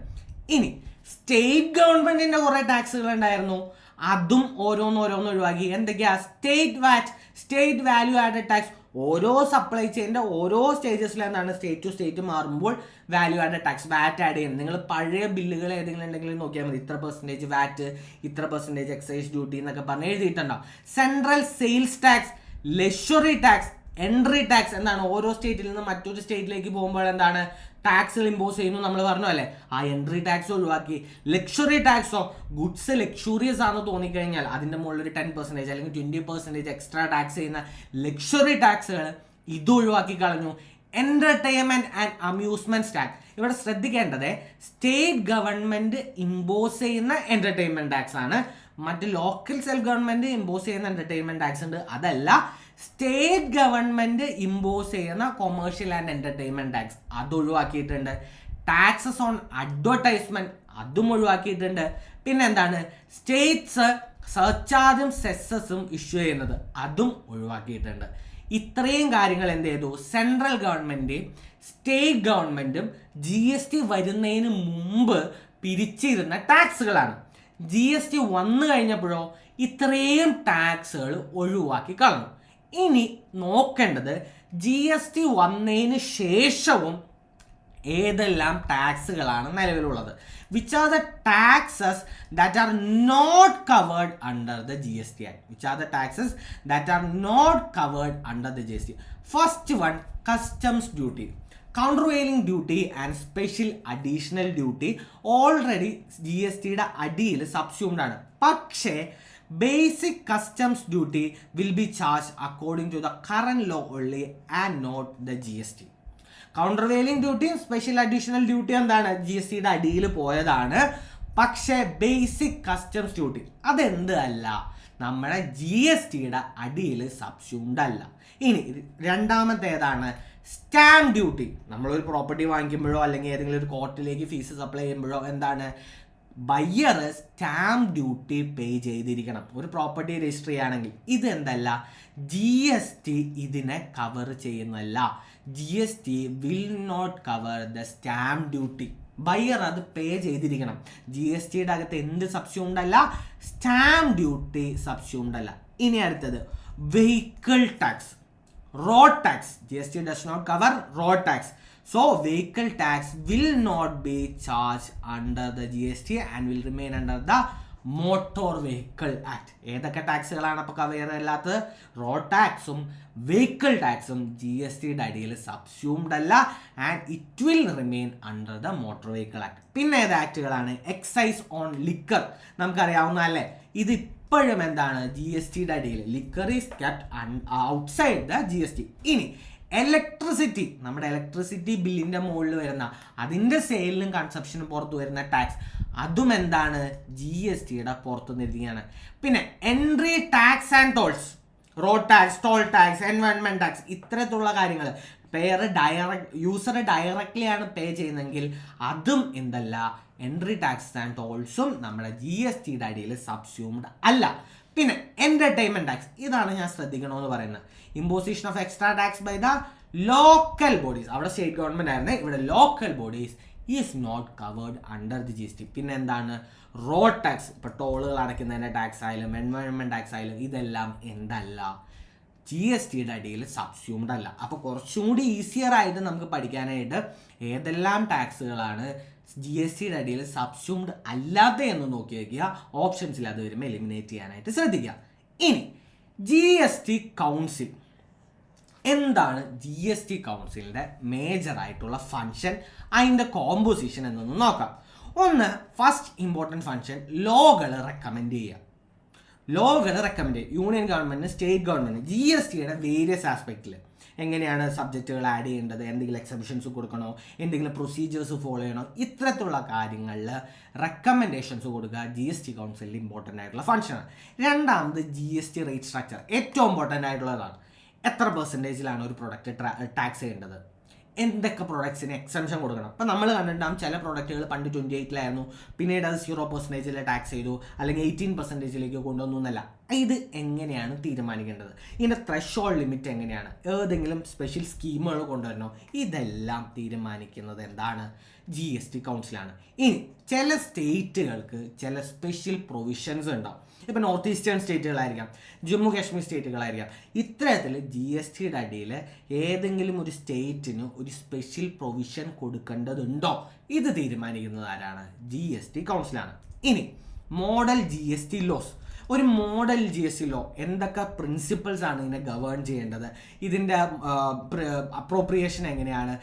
A: ഇനി സ്റ്റേറ്റ് ഗവൺമെന്റിന്റെ കുറെ ടാക്സുകൾ ഉണ്ടായിരുന്നു. അതും ഓരോന്നോരോന്ന് ഒഴിവാക്കി. എന്തൊക്കെയാ? State VAT state value added tax ഓരോ സപ്ലൈ ചെയിന്റെ ഓരോ സ്റ്റേജസിലെന്താണ് സ്റ്റേറ്റ് ടു സ്റ്റേറ്റ് മാറുമ്പോൾ value added tax VAT add ചെയ്യുന്നത്. നിങ്ങൾ പഴയ ബില്ലുകൾ ഏതെങ്കിലും ഉണ്ടെങ്കിൽ നോക്കിയാൽ മതി. ഇത്ര പെർസെന്റേജ് വാറ്റ് ഇത്ര പെർസെന്റേജ് എക്സൈസ് ഡ്യൂട്ടി എന്നൊക്കെ പറഞ്ഞ് എഴുതിയിട്ടുണ്ടാവും. Central sales tax luxury tax entry tax എന്താണ്? ഓരോ സ്റ്റേറ്റിൽ നിന്ന് മറ്റൊരു സ്റ്റേറ്റിലേക്ക് പോകുമ്പോൾ എന്താണ്? ടാക്സ് ഇമ്പോസ് ചെയ്യുന്നു നമ്മൾ പറഞ്ഞു അല്ലേ? ആ എൻട്രി ടാക്സ് ഒഴിവാക്കി. ലക്ഷറി ടാക്സോ ഗുഡ്സ് ലക്ഷറിയസ് ആണെന്ന് തോന്നിക്കഴിഞ്ഞാൽ അതിന്റെ മുകളിൽ ഒരു ടെൻ പെർസെന്റേജ് അല്ലെങ്കിൽ ട്വന്റി പെർസെന്റേജ് എക്സ്ട്രാ ടാക്സ് ചെയ്യുന്ന ലക്ഷറി ടാക്സുകൾ ഇത് ഒഴിവാക്കി കളഞ്ഞു. എന്റർടൈൻമെന്റ് ആൻഡ് അമ്യൂസ്മെന്റ് ടാക്സ് ഇവിടെ ശ്രദ്ധിക്കേണ്ടത് സ്റ്റേറ്റ് ഗവൺമെന്റ് ഇമ്പോസ് ചെയ്യുന്ന എന്റർടൈൻമെന്റ് ടാക്സ് ആണ്. മറ്റ് ലോക്കൽ സെൽഫ് ഗവൺമെന്റ് ഇമ്പോസ് ചെയ്യുന്ന എന്റർടൈൻമെന്റ് ടാക്സ് ഉണ്ട്. അതല്ല സ്റ്റേറ്റ് ഗവൺമെന്റ് ഇമ്പോസ് ചെയ്യുന്ന കൊമേഴ്ഷ്യൽ ആൻഡ് എന്റർടൈൻമെന്റ് ടാക്സ് അത് ഒഴിവാക്കിയിട്ടുണ്ട്. ടാക്സസ് ഓൺ അഡ്വർടൈസ്മെന്റ് അതും ഒഴിവാക്കിയിട്ടുണ്ട്. പിന്നെ എന്താണ്? സ്റ്റേറ്റ്സ് സർച്ചാർജും സെസ്സസും ഇഷ്യൂ ചെയ്യുന്നത്. അതും ഒഴിവാക്കിയിട്ടുണ്ട്. ഇത്രയും കാര്യങ്ങൾ എന്ത് ചെയ്തു? സെൻട്രൽ ഗവൺമെന്റും സ്റ്റേറ്റ് ഗവൺമെന്റും ജി എസ് ടി വരുന്നതിന് മുമ്പ് പിരിച്ചിരുന്ന ടാക്സുകളാണ് ജി എസ് ടി വന്നു കഴിഞ്ഞപ്പോഴോ ഇത്രയും ടാക്സുകൾ ഒഴിവാക്കി കളഞ്ഞു. ഇനി നോക്കേണ്ടത് ജി എസ് ടി വന്നതിന് ശേഷവും ഏതെല്ലാം ടാക്സുകളാണ് നിലവിലുള്ളത്. Which are the taxes that are not covered under the G S T act which are the taxes that are not covered under the G S T first one customs duty countervailing duty and special additional duty already G S ടിയുടെ അടിയിൽ സബ്സ്യൂംഡ് ആണ്. പക്ഷേ basic customs duty will be charge according to the current law only and not the G S T countervailing ഡ്യൂട്ടിയും special additional duty എന്താണ് ജി എസ് ടിയുടെ അടിയിൽ പോയതാണ്. പക്ഷേ ബേസിക് കസ്റ്റംസ് ഡ്യൂട്ടി അതെന്ത് അല്ല നമ്മുടെ ജി എസ് ടിയുടെ അടിയിൽ സബ്സ്യൂംഡ് അല്ല. ഇനി രണ്ടാമത്തേതാണ്. സ്റ്റാമ്പ് ഡ്യൂട്ടി നമ്മളൊരു പ്രോപ്പർട്ടി വാങ്ങിക്കുമ്പോഴോ അല്ലെങ്കിൽ ഏതെങ്കിലും ഒരു കോർട്ടിലേക്ക് ഫീസ് സപ്ലൈ ചെയ്യുമ്പോഴോ എന്താണ്? ബയ്യർ സ്റ്റാമ്പ് ഡ്യൂട്ടി പേ ചെയ്തിരിക്കണം. ഒരു പ്രോപ്പർട്ടി രജിസ്റ്റർ ചെയ്യുകയാണെങ്കിൽ ഇത് എന്തല്ല ജി എസ് ടി ഇതിനെ cover ചെയ്യുന്നല്ല G S T will not cover the stamp duty buyer അത് പേ ചെയ്തിരിക്കണം. ജി എസ് ടിയുടെ അകത്ത് എന്ത് സബ്സ്യൂംഡ് അല്ല സ്റ്റാമ്പ് ഡ്യൂട്ടി സബ്സ്യൂംഡ് അല്ല ഇനി അടുത്തത് vehicle tax road tax G S T does not cover road tax. So vehicle tax will not be charged under the gst and will remain under the motor vehicle act ഏതൊക്കെ ടാക്സുകളാണ് അപ്പോൾ കവർ അല്ലാത്തത് റോഡ് ടാക്സും വെഹിക്കിൾ ടാക്സും ജി എസ് ടിയുടെ അടിയിൽ സബ്സ്യൂംഡ് അല്ല and it will remain under the motor vehicle act പിന്നെ ഏത് ആക്ടുകളാണ് എക്സൈസ് ഓൺ ലിക്കർ നമുക്കറിയാവുന്ന അല്ലേ? ഇത് ഇപ്പോഴും എന്താണ്? ജി എസ് ടിയുടെ അടിയിൽ. Liquor is kept outside the G S T ഇനി ഇലക്ട്രിസിറ്റി നമ്മുടെ ഇലക്ട്രിസിറ്റി ബില്ലിന്റെ മുകളിൽ വരുന്ന അതിന്റെ സെയിലിനും കൺസപ്ഷനും പുറത്ത് വരുന്ന ടാക്സ് അതും എന്താണ്? ജി എസ് ടിയുടെ പുറത്ത് നിന്നിരിക്കുകയാണ്. പിന്നെ entry tax and tolls road tax toll tax environment tax ഇത്തരത്തിലുള്ള കാര്യങ്ങൾ പേര് ഡയറക്റ്റ് യൂസർ ഡയറക്റ്റ്ലി ആണ് പേ ചെയ്യുന്നതെങ്കിൽ അതും എന്തല്ല എൻട്രി ടാക്സ് ആൻഡ് ടോൾസും നമ്മുടെ ജി എസ് ടിയുടെ അടിയിൽ സബ്സ്യൂംഡ് അല്ല. പിന്നെ എന്റർടൈൻമെന്റ് ടാക്സ് ഇതാണ് ഞാൻ ശ്രദ്ധിക്കണമെന്ന് പറയുന്നത്. Imposition of extra tax by the local bodies അവിടെ സ്റ്റേറ്റ് ഗവൺമെന്റ് ആയിരുന്നു ഇവിടെ local bodies is not covered under the G S T പിന്നെ എന്താണ്? റോഡ് ടാക്സ് ഇപ്പോൾ ടോളുകൾ അടയ്ക്കുന്നതിന്റെ ടാക്സ് ആയാലും എൻവയോൺമെന്റ് ടാക്സ് ആയാലും ഇതെല്ലാം എന്തല്ല? ജി എസ് ടിയുടെ അടിയിൽ സബ്സ്യൂംഡ് അല്ല. അപ്പോൾ കുറച്ചും കൂടി ഈസിയർ ആയിട്ട് നമുക്ക് പഠിക്കാനായിട്ട് ഏതെല്ലാം ടാക്സുകളാണ് ജി എസ് ടിയുടെ അടിയിൽ സബ്സ്യൂംഡ് അല്ലാത്ത എന്ന് നോക്കി വയ്ക്കുക ഓപ്ഷൻസിൽ അത് വരുമ്പോൾ എലിമിനേറ്റ് ചെയ്യാനായിട്ട് ശ്രദ്ധിക്കുക. ഇനി ജി എസ് ടി കൗൺസിൽ എന്താണ് ജി എസ് ടി കൗൺസിലിന്റെ മേജർ ആയിട്ടുള്ള ഫങ്ഷൻ അതിന്റെ കോമ്പോസിഷൻ എന്നൊന്ന് നോക്കാം. ഒന്ന് ഫസ്റ്റ് ഇമ്പോർട്ടന്റ് ഫങ്ഷൻ ലോകൾ റെക്കമെൻഡ് ചെയ്യുക. ലോകൾ റെക്കമെൻഡ് ചെയ്യും യൂണിയൻ ഗവൺമെന്റിന് സ്റ്റേറ്റ് ഗവൺമെന്റ് ജി എസ് ടിയുടെ വേരിയസ് ആസ്പെക്റ്റിൽ എങ്ങനെയാണ് സബ്ജക്റ്റുകൾ ആഡ് ചെയ്യേണ്ടത് എന്തെങ്കിലും എക്സംഷൻസ് കൊടുക്കണോ എന്തെങ്കിലും പ്രൊസീജിയേഴ്സ് ഫോളോ ചെയ്യണോ ഇത്തരത്തിലുള്ള കാര്യങ്ങളിൽ റെക്കമെൻഡേഷൻസ് കൊടുക്കുക ജി എസ് ടി കൗൺസിലിൽ ഇമ്പോർട്ടന്റ് ആയിട്ടുള്ള ഫംഗ്ഷനാണ് രണ്ടാമത് G S T rate structure ഏറ്റവും ഇമ്പോർട്ടന്റ് ആയിട്ടുള്ളതാണ്. എത്ര പെർസെന്റേജിലാണ് ഒരു പ്രൊഡക്റ്റ് ടാക്സ് ചെയ്യേണ്ടത്? എന്തൊക്കെ പ്രോഡക്ട്സിന് എക്സംഷൻ കൊടുക്കണം? അപ്പം നമ്മൾ കണ്ടിട്ടുണ്ടാകും ചില പ്രോഡക്റ്റുകൾ പണ്ട് ട്വന്റി എയ്റ്റിലായിരുന്നു പിന്നീട് അത് സീറോ പെർസെന്റേജിൽ ടാക്സ് ചെയ്തു അല്ലെങ്കിൽ എയ്റ്റീൻ പെർസെന്റേജിലേക്ക് കൊണ്ടുവന്നു എന്നല്ല. ഇത് എങ്ങനെയാണ് തീരുമാനിക്കേണ്ടത്? ഇതിന്റെ ത്രഷോൾ ലിമിറ്റ് എങ്ങനെയാണ്? ഏതെങ്കിലും സ്പെഷ്യൽ സ്കീമുകൾ കൊണ്ടുവരണോ? ഇതെല്ലാം തീരുമാനിക്കുന്നത് എന്താണ്? ജി എസ് ടി കൗൺസിലാണ് ഇനി ചില സ്റ്റേറ്റുകൾക്ക് ചില സ്പെഷ്യൽ പ്രൊവിഷൻസ് ഉണ്ടാവും. ഇപ്പം നോർത്ത് ഈസ്റ്റേൺ സ്റ്റേറ്റുകളായിരിക്കാം ജമ്മു കാശ്മീർ സ്റ്റേറ്റുകളായിരിക്കാം. ഇത്തരത്തിൽ ജി എസ് ടിയുടെ അടിയിൽ ഏതെങ്കിലും ഒരു സ്റ്റേറ്റിന് ഒരു സ്പെഷ്യൽ പ്രൊവിഷൻ കൊടുക്കേണ്ടതുണ്ടോ? ഇത് തീരുമാനിക്കുന്നത് ആരാണ്? ജി എസ് ടി കൗൺസിലാണ് ഇനി model G S T laws ഒരു മോഡൽ ജി എസ് ലോ എന്തൊക്കെ പ്രിൻസിപ്പിൾസ് ആണ് ഇതിനെ ഗവേൺ ചെയ്യേണ്ടത്? ഇതിന്റെ അപ്രോപ്രിയേഷൻ എങ്ങനെയാണ്?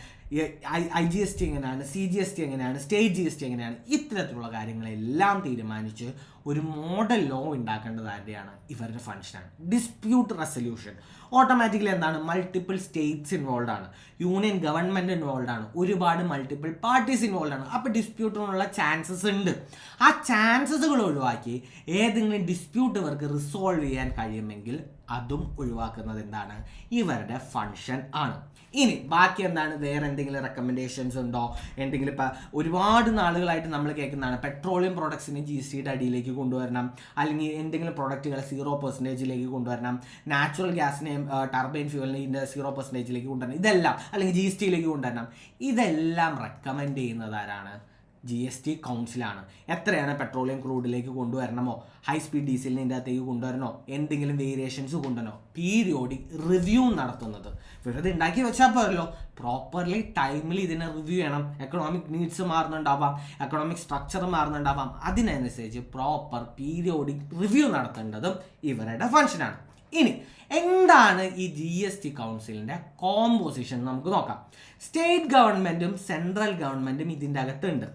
A: ഐ ജി എസ് ടി എങ്ങനെയാണ് സി ജി എസ് ടി എങ്ങനെയാണ് സ്റ്റേറ്റ് ജി എസ് ടി എങ്ങനെയാണ് ഇത്തരത്തിലുള്ള കാര്യങ്ങളെല്ലാം തീരുമാനിച്ച് ഒരു മോഡൽ ലോ ഉണ്ടാക്കേണ്ടത് ആരുടെയാണ്? ഇവരുടെ ഫംഗ്ഷനാണ് ഡിസ്പ്യൂട്ട് റെസൊല്യൂഷൻ ഓട്ടോമാറ്റിക്കലി എന്താണ്? മൾട്ടിപ്പിൾ സ്റ്റേറ്റ്സ് ഇൻവോൾവ് ആണ്. യൂണിയൻ ഗവൺമെന്റ് ഇൻവോൾവ് ആണ്. ഒരുപാട് മൾട്ടിപ്പിൾ പാർട്ടീസ് ഇൻവോൾവ് ആണ്. അപ്പോൾ ഡിസ്പ്യൂട്ടിനുള്ള ചാൻസസ് ഉണ്ട്. ആ ചാൻസസുകൾ ഒഴിവാക്കി ഏതെങ്കിലും ഡിസ്പ്യൂട്ട് ഇവർക്ക് റിസോൾവ് ചെയ്യാൻ കഴിയുമെങ്കിൽ അതും ഒഴിവാക്കുന്നത് എന്താണ്? ഇവരുടെ ഫങ്ഷൻ ആണ്. ഇനി ബാക്കി എന്താണ്? വേറെ എന്തെങ്കിലും റെക്കമെൻഡേഷൻസ് ഉണ്ടോ? എന്തെങ്കിലും ഇപ്പം ഒരുപാട് നാളുകളായിട്ട് നമ്മൾ കേൾക്കുന്നതാണ്. പെട്രോളിയം പ്രോഡക്ട്സിനെ ജി സി ഡി അടിയിലേക്ക് കൊണ്ടുവരണം. അല്ലെങ്കിൽ എന്തെങ്കിലും പ്രോഡക്റ്റുകൾ സീറോ പെർസെന്റേജിലേക്ക് കൊണ്ടുവരണം. നാച്ചുറൽ ഗ്യാസിനെയും ടർബൈൻ ഫ്യൂവലിനെ സീറോ പെർസെന്റേജിലേക്ക് കൊണ്ടുവരണം. ഇതെല്ലാം അല്ലെങ്കിൽ ജി എസ് ടിയിലേക്ക് കൊണ്ടുവരണം. ഇതെല്ലാം റെക്കമെൻഡ് ചെയ്യുന്നത് ആരാണ്? ജി എസ് ടി കൗൺസിലാണ് എത്രയാണ് പെട്രോളിയം ക്രൂഡിലേക്ക് കൊണ്ടുവരണമോ? ഹൈ സ്പീഡ് ഡീസലിന്റെ അകത്തേക്ക് കൊണ്ടുവരണോ? എന്തെങ്കിലും വേരിയേഷൻസ് കൊണ്ടുവരണോ? പീരിയോഡിക് റിവ്യൂ നടത്തുന്നത്. വെറുതെ ഉണ്ടാക്കി വെച്ചാൽ പോരല്ലോ. പ്രോപ്പർലി ടൈമിൽ ഇതിനെ റിവ്യൂ ചെയ്യണം. എക്കണോമിക് നീഡ്സ് മാറുന്നുണ്ടാവാം. എക്കണോമിക് സ്ട്രക്ചർ മാറുന്നുണ്ടാവാം. അതിനനുസരിച്ച് പ്രോപ്പർ പീരിയോഡിക് റിവ്യൂ നടത്തേണ്ടതും ഇവരുടെ ഫങ്ഷനാണ് ഇനി എന്താണ് ഈ G S T council composition നമുക്ക് നോക്കാം. സ്റ്റേറ്റ് ഗവൺമെന്റും സെൻട്രൽ ഗവൺമെന്റും ഇതിന്റെ അകത്തുണ്ട്.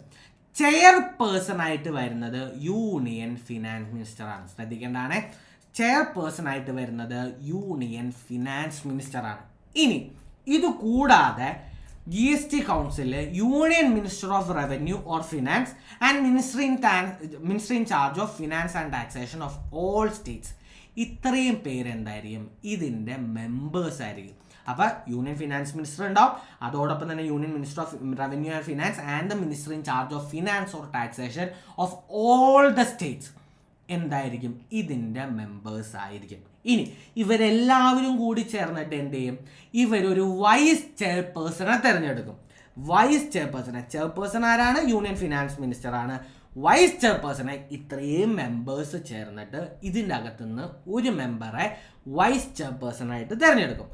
A: ചെയർപേഴ്സൺ ആയിട്ട് വരുന്നത് യൂണിയൻ ഫിനാൻസ് മിനിസ്റ്ററാണ് ശ്രദ്ധിക്കേണ്ടതാണ്. ചെയർപേഴ്സൺ ആയിട്ട് വരുന്നത് യൂണിയൻ ഫിനാൻസ് മിനിസ്റ്ററാണ് ഇനി ഇത് കൂടാതെ ജി എസ് ടി കൗൺസിലിൽ union minister of revenue or finance and minister in minister in charge of finance and taxation of all states ഇത്രയും പേരെന്തായിരിക്കും? ഇതിന്റെ മെമ്പേഴ്സ് ആയിരിക്കും. അപ്പോൾ യൂണിയൻ ഫിനാൻസ് മിനിസ്റ്റർ ഉണ്ടാവും. അതോടൊപ്പം തന്നെ union minister of revenue and finance and the minister in charge of finance or taxation of all the states എന്തായിരിക്കും? ഇതിന്റെ മെമ്പേഴ്സ് ആയിരിക്കും. ഇനി ഇവരെല്ലാവരും കൂടി ചേർന്നിട്ട് എന്ത് ചെയ്യും? ഇവരൊരു വൈസ് ചെയർപേഴ്സണെ തിരഞ്ഞെടുക്കും. വൈസ് ചെയർപേഴ്സണെ ചെയർപേഴ്സൺ ആരാണ്? യൂണിയൻ ഫിനാൻസ് മിനിസ്റ്റർ ആണ്. വൈസ് ചെയർപേഴ്സണെ ഇത്രയും മെമ്പേഴ്സ് ചേർന്നിട്ട് ഇതിന്റെ അകത്തുനിന്ന് ഒരു മെമ്പറെ വൈസ് ചെയർപേഴ്സണായിട്ട് തിരഞ്ഞെടുക്കും.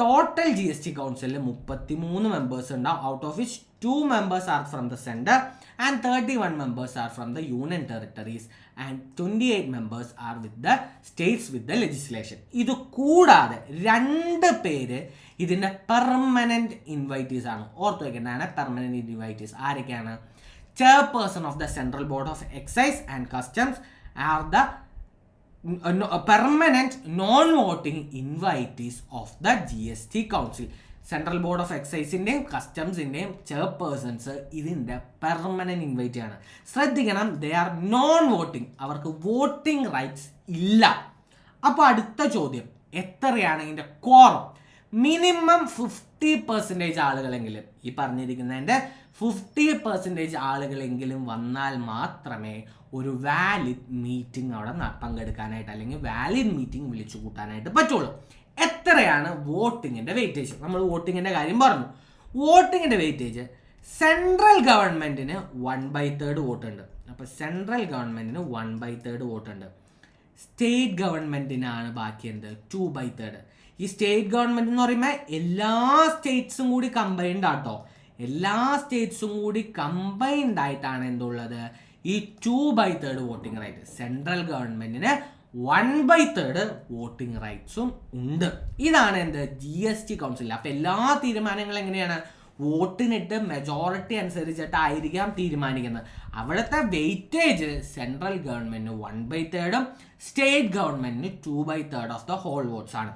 A: ടോട്ടൽ ജി എസ് ടി കൗൺസിലിൽ മുപ്പത്തി മൂന്ന് മെമ്പേഴ്സ് ഉണ്ടാവും. Out of which two members are from the centre and thirty one members are from the union territories and twenty eight members are with the states with the legislation ഇത് കൂടാതെ രണ്ട് പേര് ഇതിന്റെ പെർമനന്റ് ഇൻവൈറ്റീസ് ആണ്. ഓർത്ത് വയ്ക്കേണ്ടതാണ് പെർമനന്റ് ഇൻവൈറ്റീസ് ആരൊക്കെയാണ്? Chairperson of the central board of excise and customs are the permanent non voting invitees of the G S T council central board of എക്സൈസിന്റെയും കസ്റ്റംസിന്റെയും ചെയർപേഴ്സൺസ് ഇതിന്റെ പെർമനന്റ് ഇൻവൈറ്റ് ആണ്. ശ്രദ്ധിക്കണം ദേ ആർ നോൺ വോട്ടിംഗ് അവർക്ക് വോട്ടിംഗ് റൈറ്റ്സ് ഇല്ല. അപ്പോൾ അടുത്ത ചോദ്യം. എത്രയാണ് ഇതിന്റെ കോറം മിനിമം ഫിഫ്റ്റി പെർസെന്റേജ് ആളുകളെങ്കിലും ഈ പറഞ്ഞിരിക്കുന്നതിന്റെ ഫിഫ്റ്റി പെർസെന്റേജ് ആളുകളെങ്കിലും വന്നാൽ മാത്രമേ ഒരു വാലിഡ് മീറ്റിംഗ് അവിടെ പങ്കെടുക്കാനായിട്ട് അല്ലെങ്കിൽ വാലിഡ് മീറ്റിംഗ് വിളിച്ചു കൂട്ടാനായിട്ട് പറ്റുള്ളൂ. എത്രയാണ് വോട്ടിങ്ങിന്റെ വെയിറ്റേജ് നമ്മൾ വോട്ടിങ്ങിന്റെ കാര്യം പറഞ്ഞു. വോട്ടിങ്ങിന്റെ വെയിറ്റേജ് സെൻട്രൽ ഗവൺമെന്റിന് വൺ ബൈ തേർഡ് വോട്ടുണ്ട് അപ്പോൾ സെൻട്രൽ ഗവൺമെന്റിന് വൺ ബൈ തേർഡ് വോട്ടുണ്ട് സ്റ്റേറ്റ് ഗവൺമെന്റിനാണ് ബാക്കി എന്ത്? ടു ബൈ തേർഡ് ഈ സ്റ്റേറ്റ് ഗവൺമെന്റ് എന്ന് പറയുമ്പോൾ എല്ലാ സ്റ്റേറ്റ്സും കൂടി കമ്പൈൻഡ് ആട്ടോ. എല്ലാ സ്റ്റേറ്റ്സും കൂടി കമ്പൈൻഡ് ആയിട്ടാണ് എന്തുള്ളത്? ഈ two by third voting right central ഗവൺമെന്റിന് വൺ ബൈ തേർഡ് വോട്ടിംഗ് റൈറ്റ്സും ഉണ്ട്. ഇതാണ് എന്ത്? ജി എസ് ടി കൗൺസിൽ അപ്പോൾ എല്ലാ തീരുമാനങ്ങളും എങ്ങനെയാണ്? വോട്ടിനിട്ട് മെജോറിറ്റി അനുസരിച്ചിട്ടായിരിക്കാം തീരുമാനിക്കുന്നത്. അവിടുത്തെ വെയിറ്റേജ് സെൻട്രൽ ഗവൺമെന്റിന് വൺ ബൈ തേർഡും സ്റ്റേറ്റ് ഗവൺമെന്റിന് two by third of the whole votes ആണ്.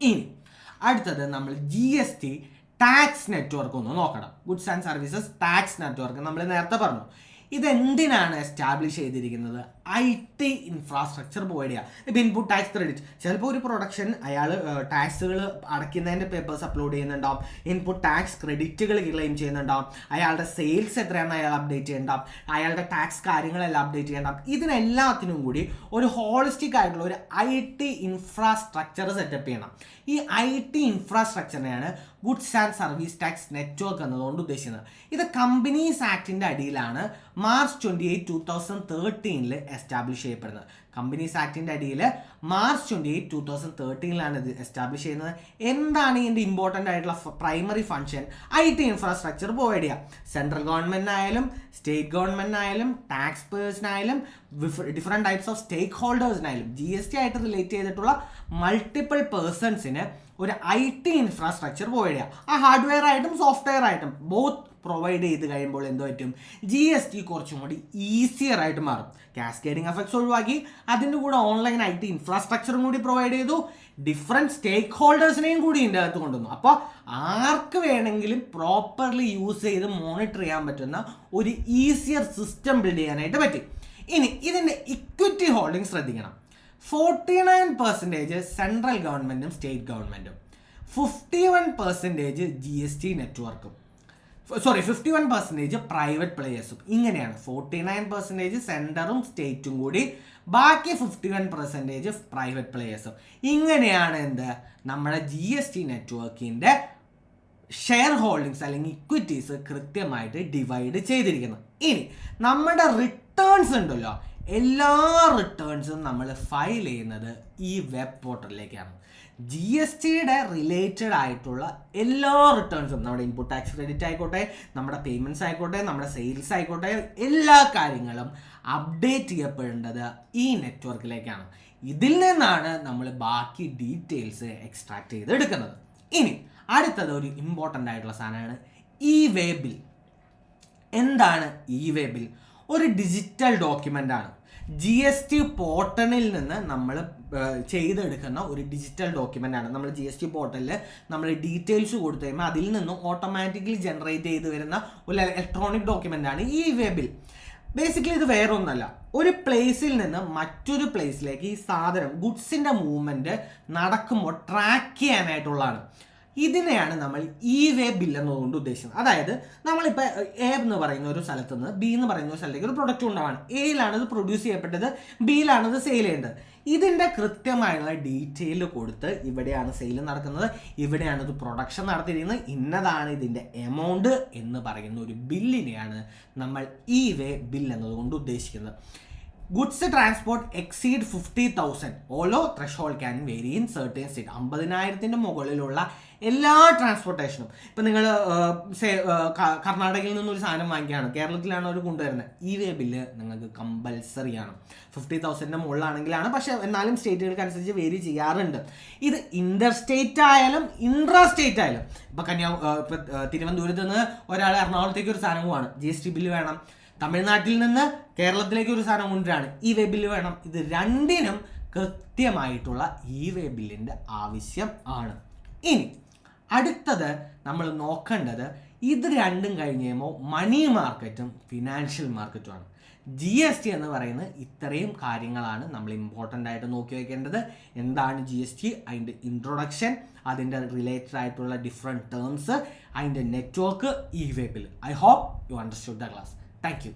A: ഇനി അടുത്തത് നമ്മൾ G S T tax network ഒന്ന് നോക്കണം. Goods and services tax network നമ്മൾ നേരത്തെ പറഞ്ഞു. ഇതെന്തിനാണ് എസ്റ്റാബ്ലിഷ് ചെയ്തിരിക്കുന്നത്? ഐ ടി ഇൻഫ്രാസ്ട്രക്ചർ പ്രൊവൈഡ് ചെയ്യുക ഇപ്പം ഇൻപുട്ട് ടാക്സ് ക്രെഡിറ്റ് ചിലപ്പോൾ ഒരു പ്രൊഡക്ഷൻ അയാൾ ടാക്സുകൾ അടയ്ക്കുന്നതിന്റെ പേപ്പേഴ്സ് അപ്ലോഡ് ചെയ്യുന്നുണ്ടാവും. ഇൻപുട്ട് ടാക്സ് ക്രെഡിറ്റുകൾ ക്ലെയിം ചെയ്യുന്നുണ്ടാവും. അയാളുടെ സെയിൽസ് എത്രയാണ് അയാൾ അപ്ഡേറ്റ് ചെയ്യണ്ടാവും അയാളുടെ ടാക്സ് കാര്യങ്ങളെല്ലാം അപ്ഡേറ്റ് ചെയ്യണ്ടാവും ഇതിനെല്ലാത്തിനും കൂടി ഒരു ഹോളിസ്റ്റിക് ആയിട്ടുള്ള ഒരു ഐ ടി ഇൻഫ്രാസ്ട്രക്ചർ സെറ്റപ്പ് ചെയ്യണം. ഈ I T ഇൻഫ്രാസ്ട്രക്ചറിനെയാണ് goods and service tax network എന്നതുകൊണ്ട് ഉദ്ദേശിക്കുന്നത്. ഇത് കമ്പനീസ് ആക്ടിന്റെ അടിയിലാണ് March twenty eight two thousand തേർട്ടീനിൽ establish ചെയ്യപ്പെടുന്നത്. കമ്പനീസ് ആക്ടിന്റെ അടിയിൽ March twenty eight two thousand തേർട്ടീനിലാണ് ഇത് എസ്റ്റാബ്ലിഷ് ചെയ്യുന്നത്. എന്താണ് ഇതിന്റെ ഇമ്പോർട്ടന്റ് ആയിട്ടുള്ള primary function I T infrastructure provide ചെയ്യുക സെൻട്രൽ ഗവൺമെന്റ് ആയാലും സ്റ്റേറ്റ് ഗവൺമെന്റ് ആയാലും ടാക്സ് പേഴ്സിനായാലും ഡിഫറെന്റ് ടൈപ്സ് ഓഫ് സ്റ്റേക്ക് ഹോൾഡേഴ്സിനായാലും ജി എസ് ടി ആയിട്ട് റിലേറ്റ് ചെയ്തിട്ടുള്ള മൾട്ടിപ്പിൾ പേഴ്സൺസിന് ഒരു ഐ ടി ഇൻഫ്രാസ്ട്രക്ചർ പ്രൊവൈഡ് ചെയ്യുക ആ ഹാർഡ്വെയർ ആയിട്ടും സോഫ്റ്റ്വെയർ ആയിട്ടും ബോത്ത് പ്രൊവൈഡ് ചെയ്ത് കഴിയുമ്പോൾ എന്തോ പറ്റും? ജി എസ് ടി കുറച്ചും കൂടി ഈസിയർ ആയിട്ട് മാറും. കാസ്കേഡിംഗ് എഫക്ട്സ് ഒഴിവാക്കി അതിന്റെ കൂടെ ഓൺലൈൻ ഐ ടി ഇൻഫ്രാസ്ട്രക്ചറും കൂടി പ്രൊവൈഡ് ചെയ്തു. ഡിഫറെന്റ് സ്റ്റേക്ക് ഹോൾഡേഴ്സിനെയും കൂടി ഇതിന്റെ അകത്ത് കൊണ്ടുവന്നു. അപ്പോൾ ആർക്ക് വേണമെങ്കിലും പ്രോപ്പർലി യൂസ് ചെയ്ത് മോണിറ്റർ ചെയ്യാൻ പറ്റുന്ന ഒരു ഈസിയർ സിസ്റ്റം ബിൽഡ് ചെയ്യാനായിട്ട് പറ്റി. ഇനി ഇതിന്റെ ഇക്വിറ്റി ഹോൾഡിംഗ് ശ്രദ്ധിക്കണം. ഫോർട്ടി നയൻ പെർസെന്റേജ് സെൻട്രൽ ഗവൺമെന്റും സ്റ്റേറ്റ് ഗവൺമെന്റും fifty one percentage G S T നെറ്റ്വർക്കും sorry fifty one percentage private പ്ലേയേഴ്സും ഇങ്ങനെയാണ്. ഫോർട്ടി നയൻ പെർസെന്റേജ് സെന്ററും സ്റ്റേറ്റും കൂടി. ബാക്കി ഫിഫ്റ്റി വൺ പെർസെന്റേജ് പ്രൈവറ്റ് പ്ലേയേഴ്സും ഇങ്ങനെയാണ് എന്ത്? നമ്മുടെ ജി എസ് ടി നെറ്റ്വർക്കിന്റെ ഷെയർ ഹോൾഡിങ്സ് അല്ലെങ്കിൽ ഇക്വിറ്റീസ് കൃത്യമായിട്ട് ഡിവൈഡ് ചെയ്തിരിക്കുന്നത്. ഇനി നമ്മുടെ റിട്ടേൺസ് ഉണ്ടല്ലോ. എല്ലാ റിട്ടേൺസും നമ്മൾ ഫയൽ ചെയ്യുന്നത് ഈ വെബ് പോർട്ടലിലേക്കാണ് ജി എസ് ടിയുടെ റിലേറ്റഡ് ആയിട്ടുള്ള എല്ലാ റിട്ടേൺസും നമ്മുടെ ഇൻപുട്ട് ടാക്സ് ക്രെഡിറ്റ് ആയിക്കോട്ടെ നമ്മുടെ പേയ്മെന്റ്സ് ആയിക്കോട്ടെ നമ്മുടെ സെയിൽസ് ആയിക്കോട്ടെ എല്ലാ കാര്യങ്ങളും അപ്ഡേറ്റ് ചെയ്യപ്പെടേണ്ടത് ഈ നെറ്റ്വർക്കിലേക്കാണ് ഇതിൽ നിന്നാണ് നമ്മൾ ബാക്കി ഡീറ്റെയിൽസ് എക്സ്ട്രാക്ട് ചെയ്ത് എടുക്കുന്നത് ഇനി അടുത്തത് ഒരു ഇമ്പോർട്ടന്റ് ആയിട്ടുള്ള സാധനമാണ് ഇ വേ ബിൽ എന്താണ് ഇ വേ ബിൽ ഒരു ഡിജിറ്റൽ ഡോക്യുമെന്റ് ആണ്. ജി എസ് ടി പോർട്ടലിൽ നിന്ന് നമ്മൾ ചെയ്തെടുക്കുന്ന ഒരു ഡിജിറ്റൽ ഡോക്യുമെന്റ് ആണ്. നമ്മൾ ജി എസ് ടി പോർട്ടലിൽ നമ്മൾ ഡീറ്റെയിൽസ് കൊടുത്തു കഴിയുമ്പോൾ അതിൽ നിന്നും ഓട്ടോമാറ്റിക്കലി ജനറേറ്റ് ചെയ്ത് വരുന്ന ഒരു ഇലക്ട്രോണിക് ഡോക്യുമെന്റ് ആണ് ഈ വേ ബിൽ ബേസിക്കലി ഇത് വേറെ ഒന്നല്ല ഒരു പ്ലേസിൽ നിന്ന് മറ്റൊരു പ്ലേസിലേക്ക് ഈ സാധനം ഗുഡ്സിന്റെ മൂവ്മെന്റ് നടക്കുമ്പോൾ ട്രാക്ക് ചെയ്യാനായിട്ടുള്ളതാണ്. ഇതിനെയാണ് നമ്മൾ ഇ വേ ബിൽ എന്നതുകൊണ്ട് ഉദ്ദേശിക്കുന്നത്. അതായത് നമ്മളിപ്പോൾ എ എന്ന് പറയുന്ന ഒരു സ്ഥലത്ത് നിന്ന് ബി എന്ന് പറയുന്ന ഒരു സ്ഥലത്തേക്ക് ഒരു പ്രൊഡക്റ്റ് ഉണ്ടാവാണ് എയിലാണ് ഇത് പ്രൊഡ്യൂസ് ചെയ്യപ്പെട്ടത് ബിയിലാണ് ഇത് സെയിൽ ചെയ്യേണ്ടത്. ഇതിന്റെ കൃത്യമായുള്ള ഡീറ്റെയിൽ കൊടുത്ത് ഇവിടെയാണ് സെയിൽ നടക്കുന്നത്. ഇവിടെയാണ് ഇത് പ്രൊഡക്ഷൻ നടത്തിയിരിക്കുന്നത്. ഇന്നതാണ് ഇതിന്റെ എമൗണ്ട് എന്ന് പറയുന്ന ഒരു ബില്ലിനെയാണ് നമ്മൾ ഇ വേ ബിൽ എന്നതുകൊണ്ട് ഉദ്ദേശിക്കുന്നത്. Goods transport exceed fifty thousand ഓരോ threshold can vary in certain state അമ്പതിനായിരത്തിന്റെ മുകളിലുള്ള എല്ലാ ട്രാൻസ്പോർട്ടേഷനും ഇപ്പം നിങ്ങൾ കർണാടകയിൽ നിന്നൊരു സാധനം വാങ്ങിക്കുകയാണ്. കേരളത്തിലാണ് അവർ കൊണ്ടുവരുന്നത്. ഈ വേ ബില്ല് നിങ്ങൾക്ക് കമ്പൽസറി ആണ്. ഫിഫ്റ്റി തൗസൻഡിന്റെ മുകളിലാണെങ്കിലാണ്. പക്ഷേ എന്നാലും സ്റ്റേറ്റുകൾക്ക് അനുസരിച്ച് വേരി ചെയ്യാറുണ്ട്. ഇത് ഇന്റർ സ്റ്റേറ്റ് ആയാലും ഇൻട്രാ സ്റ്റേറ്റ് ആയാലും. ഇപ്പം കന്യാ ഇപ്പം തിരുവനന്തപുരത്ത് നിന്ന് ഒരാൾ എറണാകുളത്തേക്ക് ഒരു സാധനം പോവാണ്. ജി എസ് ടി ബില്ല് വേണം. തമിഴ്നാട്ടിൽ നിന്ന് കേരളത്തിലേക്ക് ഒരു സാധനം കൊണ്ടുവരാണ്. ഈ വേ വേണം. ഇത് രണ്ടിനും കൃത്യമായിട്ടുള്ള ഈ വേ ആവശ്യം ആണ്. ഇനി അടുത്തത് നമ്മൾ നോക്കേണ്ടത് ഇത് രണ്ടും കഴിഞ്ഞ് കഴിയുമ്പോൾ മണി മാർക്കറ്റും ഫിനാൻഷ്യൽ മാർക്കറ്റുമാണ് ജി എസ് ടി എന്ന് പറയുന്നത് ഇത്രയും കാര്യങ്ങളാണ് നമ്മൾ ഇമ്പോർട്ടന്റ് ആയിട്ട് നോക്കി വയ്ക്കേണ്ടത് എന്താണ് ജി എസ് ടി അതിന്റെ ഇൻട്രൊഡക്ഷൻ അതിന്റെ റിലേറ്റഡ് ആയിട്ടുള്ള ഡിഫറെന്റ് ടേംസ് അതിന്റെ നെറ്റ്വർക്ക് ഈ വെബിൽ I hope you understood the class Thank you.